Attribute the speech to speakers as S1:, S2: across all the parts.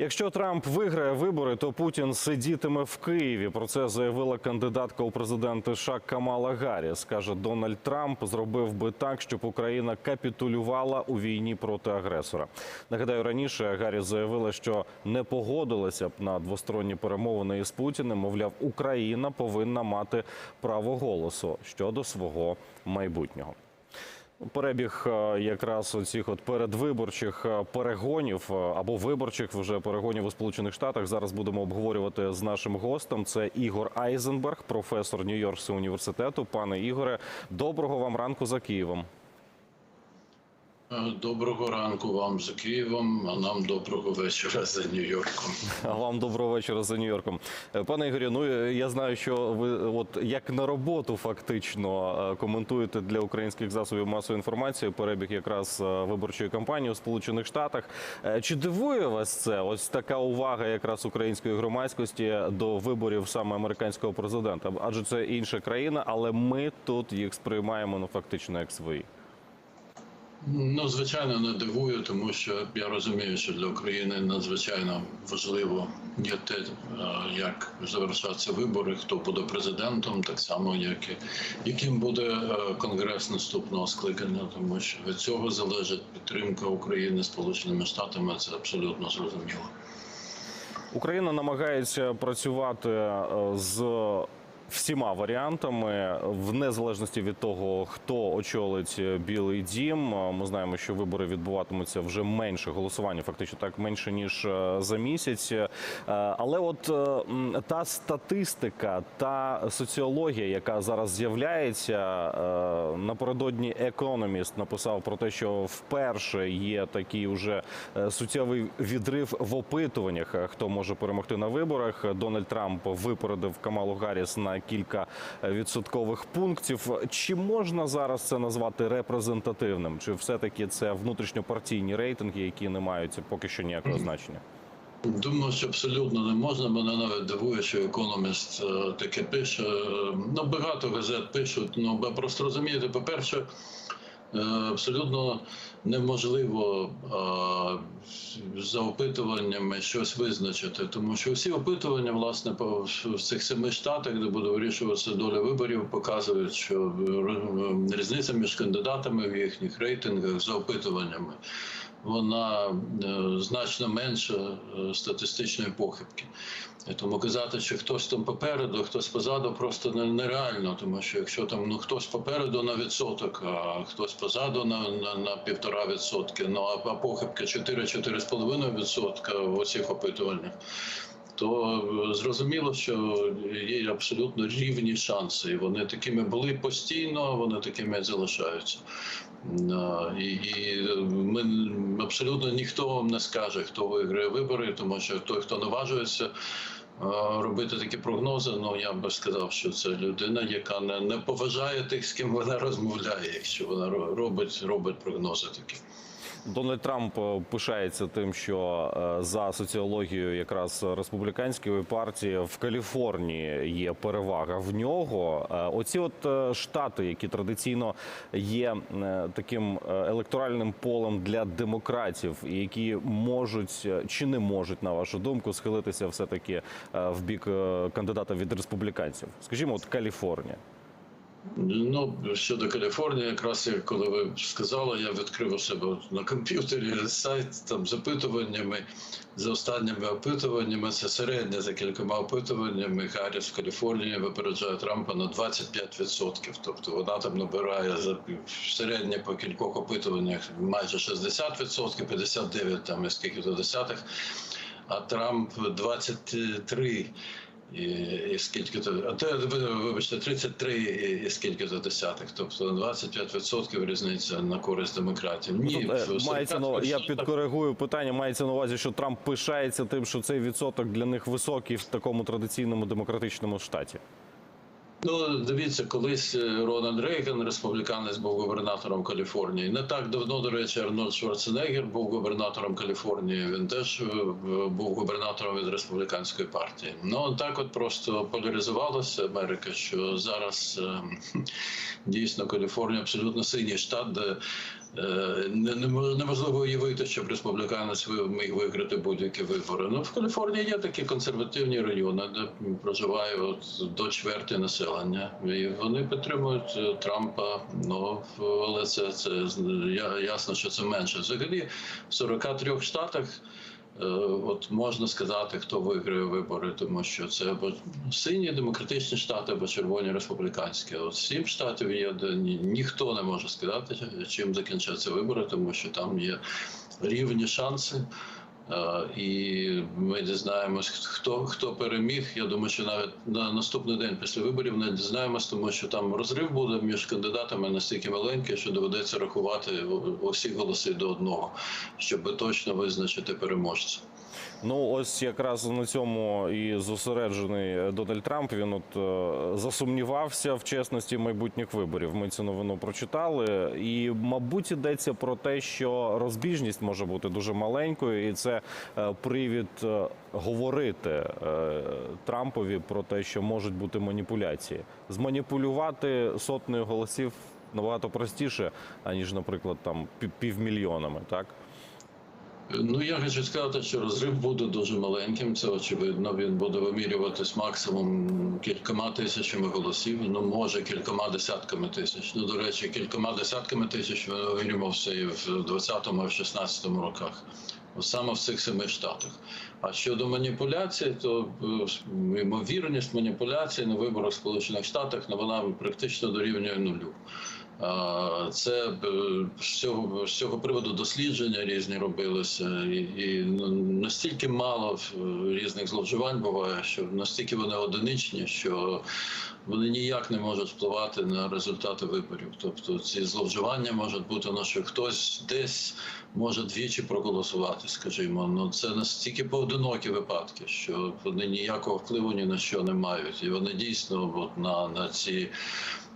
S1: Якщо Трамп виграє вибори, то Путін сидітиме в Києві. Про це заявила кандидатка у президенти США Камала Гарріс. Каже, Дональд Трамп зробив би так, щоб Україна капітулювала у війні проти агресора. Нагадаю, раніше Гарріс заявила, що не погодилася б на двосторонні перемовини із Путіним. Мовляв, Україна повинна мати право голосу щодо свого майбутнього. Перебіг е, якраз оцих от передвиборчих е, перегонів е, або виборчих вже перегонів у Сполучених Штатах. Зараз будемо обговорювати з нашим гостем. Це Ігор Айзенберг, професор Нью-Йоркського університету. Пане Ігоре, доброго вам ранку за Києвом.
S2: Е, Доброго ранку вам за Києвом, а нам доброго вечора за Нью-Йорком.
S1: А вам доброго вечора за Нью-Йорком. Е, Пане Ігорі, ну е, я знаю, що ви от як на роботу фактично коментуєте для українських засобів масової інформації перебіг якраз виборчої кампанії у Сполучених Штатах. Чи дивує вас це? Ось така увага якраз української громадськості до виборів саме американського президента? Адже це інша країна, але ми тут їх сприймаємо ну фактично як свої.
S2: Ну, звичайно, не дивую, тому що я розумію, що для України надзвичайно важливо є те, е, як завершаться вибори, хто буде президентом, так само як і яким буде е, конгрес наступного скликання, тому що від цього залежить підтримка України Сполученими Штатами. Це абсолютно зрозуміло.
S1: Україна намагається працювати е, з всіма варіантами в незалежності від того, хто очолить Білий Дім. Е, Ми знаємо, що вибори відбуватимуться вже менше голосування, фактично так менше ніж е, за місяць. Е, Але от е, та статистика, та соціологія, яка зараз з'являється е, напередодні Економіст написав про те, що вперше є такий уже е, суттєвий відрив в опитуваннях, е, хто може перемогти на виборах. Дональд Трамп випередив Камалу Гарріс на кілька е, відсоткових пунктів. Чи можна зараз це назвати репрезентативним? Чи все-таки це внутрішньопартійні рейтинги, які не мають поки що ніякого значення?
S2: Думаю, що абсолютно не можна. Мене навіть дивує, що економіст е, таке пише. Ну, багато газет пишуть. Ну, просто розумієте, по-перше, е, абсолютно неможливо е, за опитуваннями щось визначити, тому що всі опитування, власне, в цих семи штатах, де буде вирішуватися доля виборів, показують, що е, різниця між кандидатами в їхніх рейтингах за опитуваннями вона е, значно менша е, статистичної похибки. Тому казати, що хтось там попереду, хтось позаду, просто нереально, тому що якщо там ну хтось попереду на відсоток, а хтось позаду на, на, на півтора відсотки, ну а, похибка 4-4,5 відсотка в оцих опитуваннях. То е, зрозуміло, що є абсолютно рівні шанси, і вони такими були постійно, вони такими залишаються. І, і ми абсолютно ніхто вам не скаже, хто виграє вибори, тому що той, хто наважується е, робити такі прогнози, ну я би сказав, що це людина, яка не, не поважає тих, з ким вона розмовляє, якщо вона робить, робить прогнози такі.
S1: Дональд Трамп е, пишається тим, що е, за соціологією якраз республіканської партії в Каліфорнії є перевага в нього. Е, Оці от штати, які традиційно є таким електоральним полем для демократів, які можуть чи не можуть, на вашу думку, схилитися все таки в бік кандидата від республіканців. Скажімо, от Каліфорнія.
S2: Ну, щодо Каліфорнії, якраз як коли ви сказали, я відкрив у себе на комп'ютері сайт там з опитуваннями, за останніми опитуваннями, це середня за кількома опитуваннями. Гарріс в Каліфорнії випереджає Трампа на 25%. Тобто вона там набирає за середньо по кількох опитуваннях майже 60%, 59 там і скільки то десятих, а Трамп 23%. І, і скільки то а те, ви- вибачте, 33 і, і скільки то десятих, тобто 25% різниця на користь демократів. Ні,
S1: Тут, е, мається на я підкоригую питання. Мається на увазі, що Трамп пишається тим, що цей відсоток для них високий в такому традиційному демократичному штаті.
S2: Ну, дивіться, колись е, Рональд Рейган, республіканець, був губернатором Каліфорнії. Не так давно, до речі, Арнольд Шварценеггер був губернатором Каліфорнії. Він теж е, був губернатором від республіканської партії. Ну так, от просто поляризувалася Америка, що зараз е, дійсно Каліфорнія абсолютно синій штат, де Неможливо уявити, щоб республіканець міг виграти будь-які вибори. Ну в Каліфорнії є такі консервативні райони, де проживає от до чверті населення, і вони підтримують е, Трампа. Ну але це, це ясно, що це менше. Взагалі в 43 штатах. Е, От можна сказати, хто виграє вибори, тому що це або сині демократичні штати, або червоні республіканські. От сім штатів є, де ні, ніхто не може сказати, чим закінчаться вибори, тому що там є рівні шанси. Е, І ми дізнаємось, хто хто переміг. Я думаю, що навіть на наступний день після виборів не дізнаємось, тому що там розрив буде між кандидатами настільки маленький, що доведеться рахувати усі голоси до одного, щоб точно визначити переможця.
S1: Ну, ось якраз на цьому і зосереджений Дональд Трамп. Він от е, засумнівався в чесності майбутніх виборів. Ми цю новину прочитали. І, мабуть, йдеться про те, що розбіжність може бути дуже маленькою, і це е, привід е, говорити Трампові про те, що можуть бути маніпуляції. Зманіпулювати сотнею голосів набагато простіше, аніж, наприклад, там пів- півмільйонами, так.
S2: Ну я хочу сказати, що розрив буде дуже маленьким. Це очевидно. Він буде вимірюватись максимум кількома тисячами голосів. Ну може кількома десятками тисяч. Ну до речі, кількома десятками тисяч він вимірювався і в 20-му, і в 16-му роках. Саме в цих семи штатах. А щодо маніпуляцій, то е, ймовірність маніпуляцій на виборах в Сполучених Штатах ну, вона практично дорівнює нулю. Це е, з цього, з цього приводу дослідження різні робилися, і, і ну, настільки мало е, різних зловживань буває, що настільки вони одиничні, що вони ніяк не можуть впливати на результати виборів. Тобто ці зловживання можуть бути, ну, що хтось десь може двічі проголосувати, скажімо. Ну це настільки поодинокі випадки, що вони ніякого впливу ні на що не мають, і вони дійсно от, на, на ці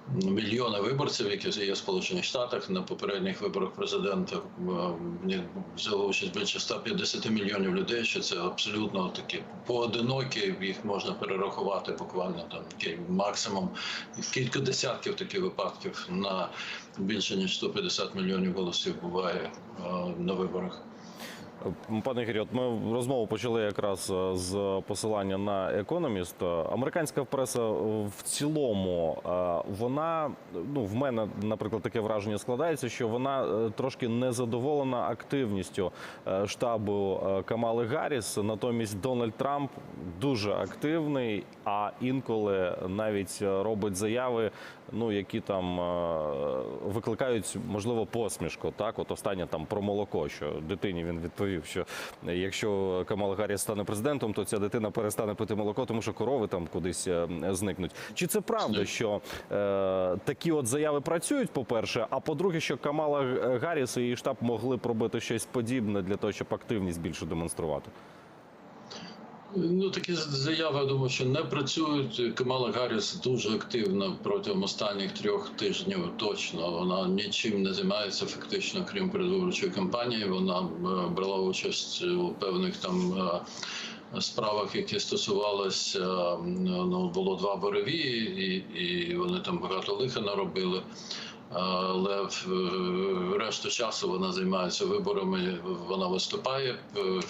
S2: мільйони виборців, які є в Сполучених Штатах на попередніх виборах президента е, взяло участь більше 150 мільйонів людей. Що це абсолютно такі поодинокі, їх можна перерахувати буквально там максимум кілька десятків таких випадків на більше ніж 150 мільйонів голосів буває е, на виборах.
S1: Пане Ігорі, от ми розмову почали якраз е, з посилання на економіст. Американська преса в цілому е, вона ну в мене, наприклад, таке враження складається, що вона е, трошки незадоволена активністю штабу Камали Гарріс. Натомість Дональд Трамп дуже активний, а інколи навіть робить заяви, ну які там е, викликають можливо посмішку. Так, от останнє там про молоко, що дитині він відповів, що якщо Камала Гарріс стане президентом, то ця дитина перестане пити молоко, тому що корови там кудись е, зникнуть. Чи це правда, що е, такі от заяви працюють? По перше, а по-друге, що Камала Гарріс і її штаб могли б робити щось подібне для того, щоб активність більше демонструвати?
S2: Ну, такі заяви, я думаю, що не працюють. Камала Гарріс дуже активна протягом останніх трьох тижнів. Точно вона нічим не займається фактично, крім передвиборчої кампанії. Вона е, брала участь у певних там. е, Справах, які стосувалися, ну було два борові, і, і вони там багато лиха наробили. Але в е, решту часу вона займається виборами. Вона виступає е,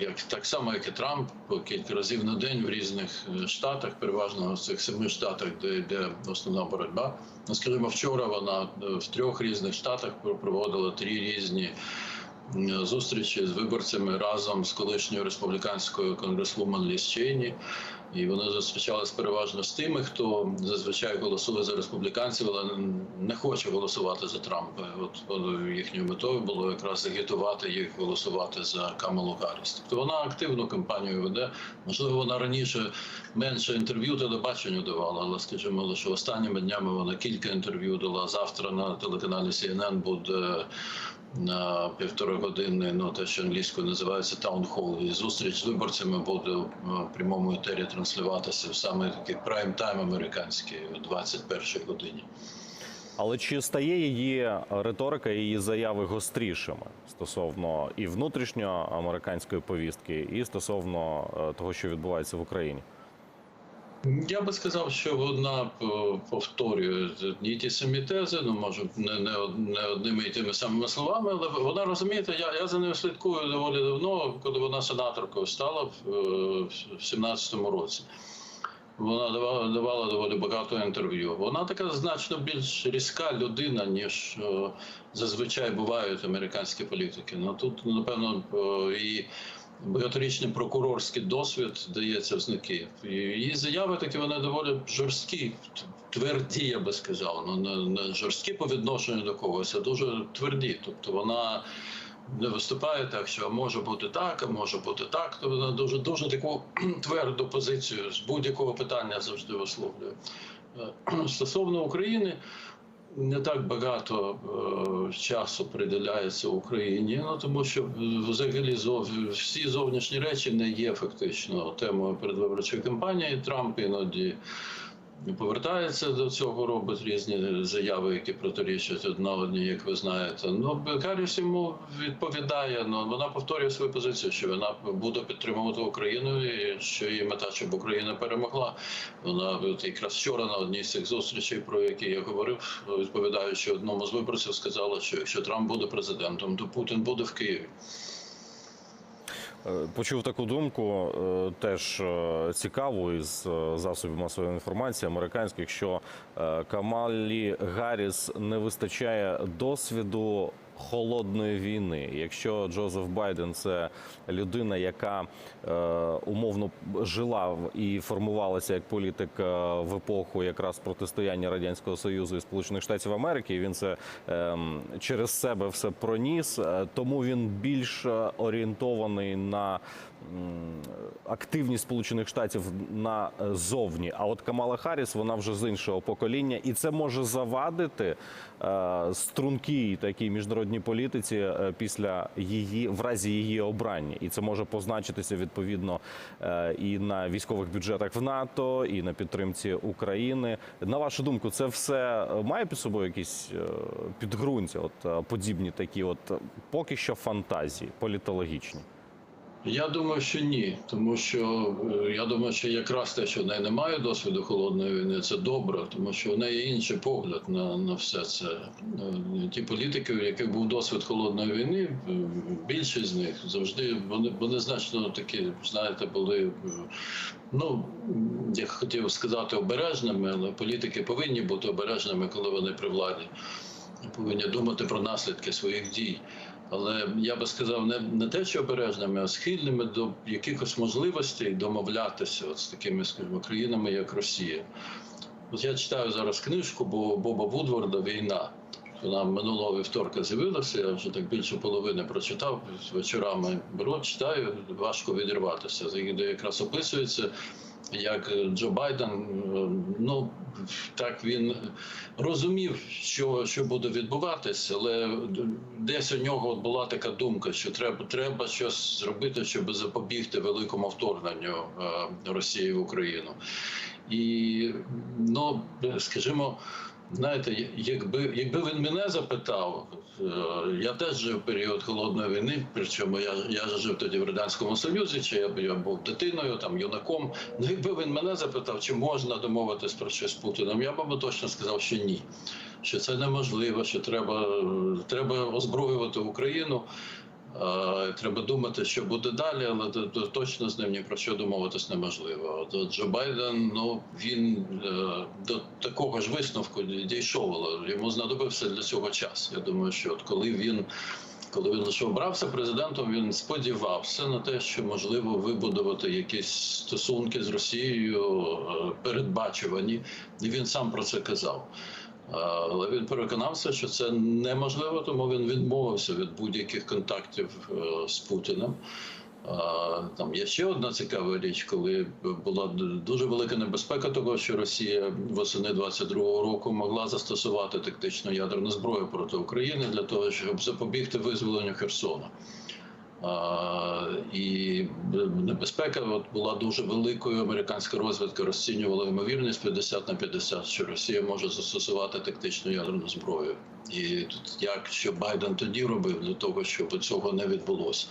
S2: як так само, як і Трамп, кілька разів на день в різних е, штатах, переважно в цих семи штатах, де йде основна боротьба. Ну, скажімо, вчора вона в трьох різних штатах проводила три різні. Зустрічі з виборцями разом з колишньою республіканською конгресвумен Ліс Чейні. І вони зустрічалися переважно з тими, хто зазвичай голосує за республіканців, але не хоче голосувати за Трампа. От їхньою метою було якраз агітувати їх голосувати за Камалу Гарріс. Тобто вона активну кампанію веде. Можливо, вона раніше менше інтерв'ю телебаченню давала, але скажімо, лише останніми днями вона кілька інтерв'ю дала. Завтра на телеканалі CNN буде на півтори години, ну те, що англійською називається таунхол. І зустріч з виборцями буде в прямому етері транслюватися в саме такий прайм-тайм американський о 21 годині.
S1: Але чи стає її риторика, її заяви гострішими стосовно і внутрішньоамериканської повістки, і стосовно е, того, що відбувається в Україні?
S2: Я би сказав, що вона е, повторює ні ті самі тези, ну може не, не, не одними і тими самими словами, але вона розумієте, я, я за нею слідкую доволі давно, коли вона сенаторкою стала в, е, в 17-му році. Вона давала, давала доволі багато інтерв'ю. Вона така значно більш різка людина, ніж е, зазвичай бувають американські політики. Ну тут, напевно, е, і багаторічний прокурорський досвід дається в знаки. Її заяви такі вони доволі жорсткі, тверді, я би сказав. Ну не, не жорсткі по відношенню до когось, а дуже тверді. Тобто вона не виступає так, що може бути так, а може бути так. То вона дуже дуже таку тверду позицію з будь-якого питання завжди висловлює. Е, Стосовно України. Не так багато е, часу приділяється Україні, ну тому що е, взагалі зов, всі зовнішні речі не є фактично темою передвиборчої кампанії. Трамп іноді повертається до цього, робить різні заяви, які протирічать одна одній, як ви знаєте. Ну Гарріс йому відповідає. Ну вона повторює свою позицію, що вона буде підтримувати Україну, і що її мета, щоб Україна перемогла. Вона от якраз вчора на одній з цих зустрічей, про які я говорив, відповідаючи одному з виборців, сказала, що якщо Трамп буде президентом, то Путін буде в Києві.
S1: Е, Почув таку думку, е, теж е, цікаву із засобів масової інформації американських, що Камалі Гарріс не вистачає досвіду холодної війни. Якщо Джозеф Байден це людина, яка е, умовно жила і формувалася як політик е, в епоху якраз протистояння радянського союзу і Сполучених Штатів Америки, він це ем, через себе все проніс, е, тому він більш е, орієнтований на активність Сполучених Штатів назовні. А от Камала Харріс, вона вже з іншого покоління, і це може завадити е, стрункій такій міжнародній політиці е, після її в разі її обрання, і це може позначитися відповідно е, і на військових бюджетах в НАТО, і на підтримці України. На вашу думку, це все е, має під собою якісь підґрунтя, от подібні такі, от поки що фантазії політологічні.
S2: Я думаю, що ні, тому що е, я думаю, що якраз те, що в неї немає досвіду холодної війни, це добре, тому що в неї інший погляд на, на все це. Е, Ті політики, у яких був досвід холодної війни, е, більшість з них завжди вони, вони значно такі, знаєте, були. е, Ну, я хотів сказати обережними, але політики повинні бути обережними, коли вони при владі. Повинні думати про наслідки своїх дій. Але я би сказав, не, не те, що обережними, а схильними до якихось можливостей домовлятися от з такими скажімо, країнами, як Росія. От я читаю зараз книжку Бо- Боба Вудворда Війна. Вона минулого вівторка з'явилася, я вже так більше половини прочитав вечорами. Беру, читаю, важко відірватися. Де якраз описується, як Джо Байден, е, ну так він розумів, що, що буде відбуватися, але десь у нього була така думка, що треба, треба щось зробити, щоб запобігти великому вторгненню е, Росії в Україну. І ну, скажімо, знаєте, якби, якби він мене запитав, е, я теж жив період холодної війни, причому я, я жив тоді в Радянському Союзі, чи я, я був дитиною, там юнаком. Ну, якби він мене запитав, чи можна домовитись про щось з Путіним, я б точно сказав, що ні. Що це неможливо, що треба, треба озброювати Україну. Е, Треба думати, що буде далі, але точно з ним ні про що домовитись неможливо. Джо Байден, ну він е, до такого ж висновку дійшов, але йому знадобився для цього час. Я думаю, що от коли він. Коли він лише обрався президентом, він сподівався на те, що можливо вибудувати якісь стосунки з Росією е, передбачувані, і він сам про це казав. Але він переконався, що це неможливо, тому він відмовився від будь-яких контактів е, з Путіним. Там є ще одна цікава річ, коли була дуже велика небезпека того, що Росія восени 22-го року могла застосувати тактичну ядерну зброю проти України для того, щоб запобігти визволенню Херсона. І небезпека от була дуже великою. Американська розвідка розцінювала ймовірність 50 на 50, що Росія може застосувати тактичну ядерну зброю. І тут як що Байден тоді робив для того, щоб цього не відбулося.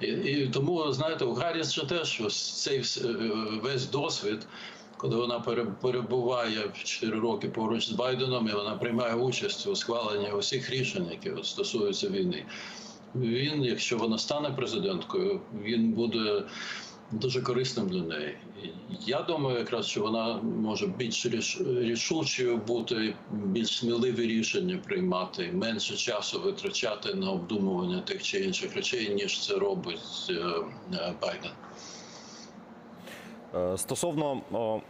S2: І, і тому знаєте, у Гарріс же теж ось цей е, весь досвід. коли вона пере- перебуває 4 роки поруч з Байденом, і вона приймає участь у схваленні усіх рішень, які стосуються війни. Він, якщо вона стане президенткою, він буде дуже корисним для неї. Я думаю, якраз що вона може більш ріш- рішучою бути, більш сміливі рішення приймати, менше часу витрачати на обдумування тих чи інших речей, ніж це робить е, е, Байден.
S1: Е, Стосовно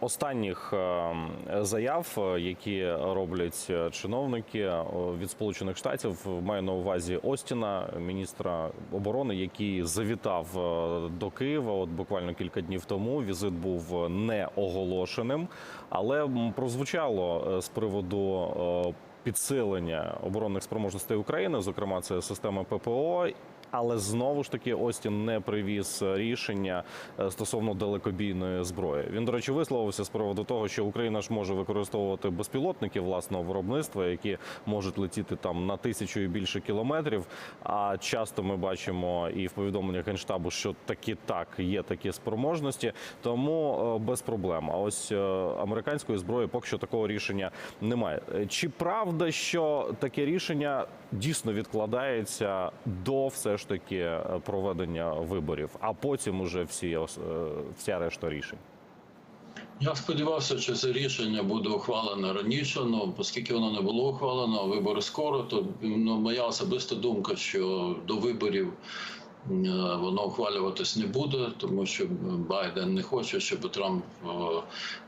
S1: останніх е, заяв, е, які роблять чиновники від Сполучених Штатів, маю на увазі Остіна, міністра оборони, який завітав до Києва. От буквально кілька днів тому візит був не оголошеним, але прозвучало з приводу. Підсилення оборонних спроможностей України, зокрема, це система ППО, але знову ж таки Остін не привіз рішення е, стосовно далекобійної зброї. Він, до речі, висловився з приводу того, що Україна ж може використовувати безпілотники власного виробництва, які можуть летіти там на тисячу і більше кілометрів. А часто ми бачимо і в повідомленнях генштабу, що таки так є такі спроможності, тому е, без проблем. А ось е, американської зброї поки що такого рішення немає. Е, Чи правда, що таке рішення дійсно відкладається до все ж таки е, проведення виборів, а потім уже всі е, вся решта рішень?
S2: Я сподівався, що це рішення буде ухвалене раніше. Ну оскільки воно не було ухвалено, вибори скоро, то ну, моя особиста думка, що до виборів воно ухвалюватись не буде, тому що Байден не хоче, щоб Трамп е,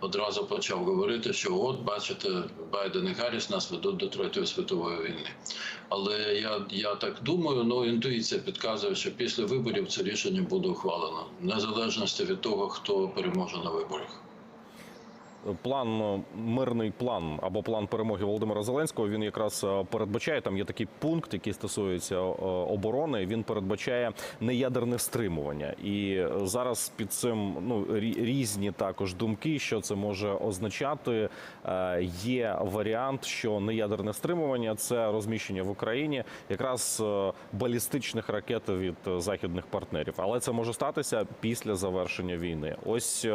S2: одразу почав говорити, що от бачите, Байден і Гарріс нас ведуть до третьої світової війни. Але я, я так думаю, ну інтуїція підказує, що після виборів це рішення буде ухвалено, незалежності від того, хто переможе на виборах.
S1: План е, мирний план або план перемоги Володимира Зеленського. Він якраз е, передбачає там. Є такий пункт, який стосується е, оборони. Він передбачає неядерне стримування. І зараз під цим ну різні також думки, що це може означати. Є варіант, що неядерне стримування це розміщення в Україні якраз балістичних ракет від західних партнерів. Але це може статися після завершення війни. Ось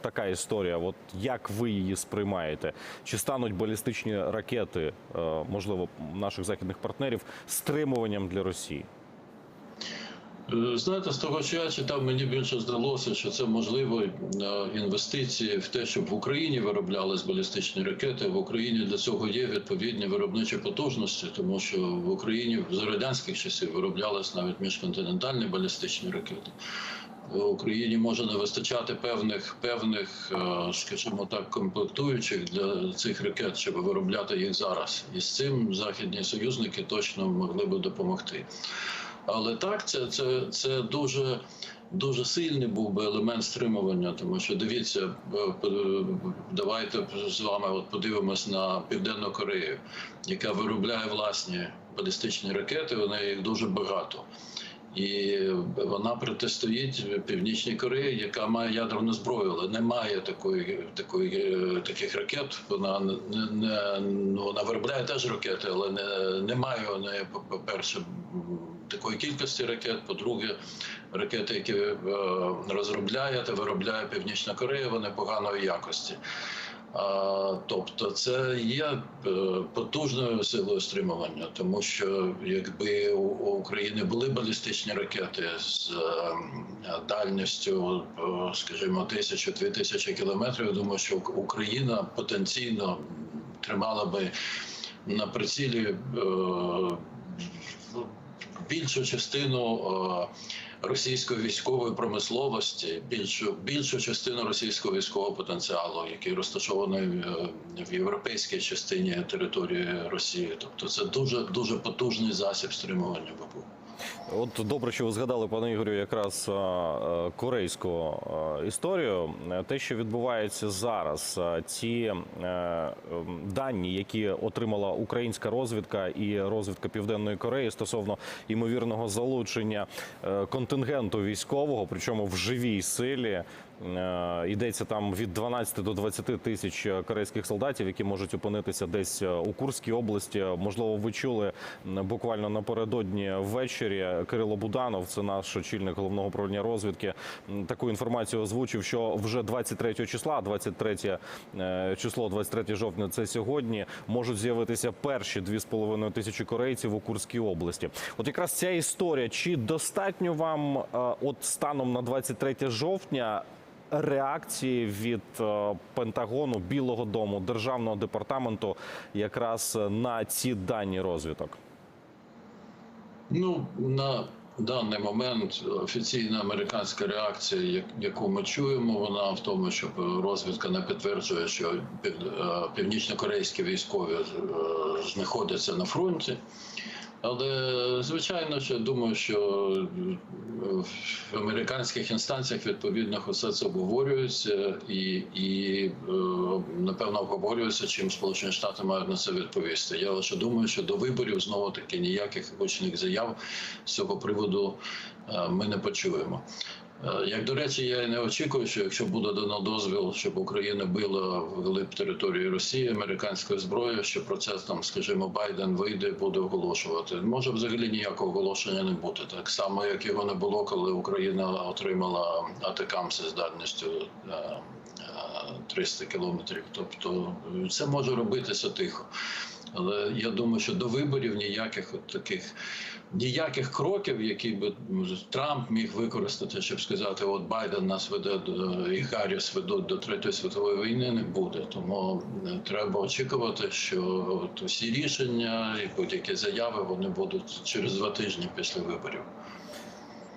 S1: така історія. От як ви її сприймаєте? Чи стануть балістичні ракети, е, можливо, наших західних партнерів стримуванням для Росії?
S2: Е, Знаєте, з того, що я читав, мені більше здалося, що це можливо е, інвестиції в те, щоб в Україні вироблялись балістичні ракети. В Україні для цього є відповідні виробничі потужності, тому що в Україні за радянських часів вироблялись навіть міжконтинентальні балістичні ракети. Україні може не вистачати певних певних, е, скажімо так, комплектуючих для цих ракет, щоб виробляти їх зараз. І з цим західні союзники точно могли би допомогти. Але так, це, це, це дуже, дуже сильний був би елемент стримування, тому що дивіться, е, давайте з вами от подивимось на Південну Корею, яка виробляє власні балістичні ракети. У неї їх дуже багато. І вона протистоїть Північній Кореї, яка має ядерну зброю, але не має такої, такої е, таких ракет. Вона не, не ну, вона виробляє теж ракети, але не, не має у неї, по-перше, такої кількості ракет. По-друге, ракети, які е, розробляє та виробляє Північна Корея, вони поганої якості. Тобто це є е, потужною силою стримування, тому що якби у, України були балістичні ракети з е, дальністю, е, скажімо, тисячу-дві тисячі кілометрів, думаю, що Україна потенційно тримала би на прицілі більшу частину російської військової промисловості, більшу більшу частину російського військового потенціалу, який розташований е, в європейській частині території Росії. Тобто, це дуже дуже потужний засіб стримування був.
S1: От добре, що ви згадали, пане Ігорю, якраз корейську історію. Те, що відбувається зараз, ці е, дані, які отримала українська розвідка і розвідка Південної Кореї стосовно ймовірного залучення е, контингенту військового, причому в живій силі Йдеться там від 12 до 20 тисяч корейських солдатів, які можуть опинитися десь е, у Курській області. Можливо, ви чули буквально напередодні ввечері Кирило Буданов, це наш очільник головного управління розвідки, таку інформацію озвучив, що вже 23 числа, 23 е, число, 23 жовтня, це сьогодні, можуть з'явитися перші 2,5 тисячі корейців у Курській області. От якраз ця історія, чи достатньо вам, е, от станом на 23 жовтня, реакції від е, Пентагону, Білого Дому, Державного департаменту якраз на ці дані розвиток?
S2: Ну, на даний момент офіційна американська реакція, яку ми чуємо, вона в тому, що розвідка не підтверджує, що е, північнокорейські військові е, знаходяться на фронті. Але звичайно, що думаю, що е, в американських інстанціях відповідно усе це обговорюється і, і е, напевно обговорюється, чим Сполучені Штати мають на це відповісти. Я лише думаю, що до виборів знову таки ніяких гучних заяв з цього приводу е, ми не почуємо. Е, Як до речі, я не очікую, що якщо буде дано дозвіл, щоб Україна била вглиб території Росії американською зброєю, що про це там, скажімо, Байден вийде, буде оголошувати. Може взагалі ніякого оголошення не бути. Так само, як його не було, коли Україна отримала атакамси з дальністю е, е, 300 кілометрів. Тобто е, це може робитися тихо. Але я думаю, що до виборів ніяких от таких ніяких кроків, які би Трамп міг використати, щоб сказати, от Байден нас веде до і Гарріс ведуть до третьої світової війни, не буде. Тому е, треба очікувати, що от усі рішення і будь-які заяви вони будуть через два тижні після виборів.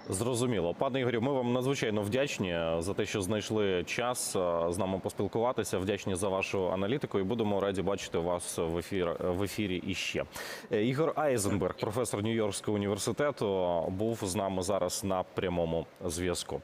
S1: Зрозуміло, пане Ігорю, ми вам надзвичайно вдячні за те, що знайшли час е, з нами поспілкуватися. Вдячні за вашу аналітику і будемо раді бачити вас в ефір в ефірі іще. Е, Ігор Айзенберг, професор Нью-Йоркського університету, був з нами зараз на прямому зв'язку.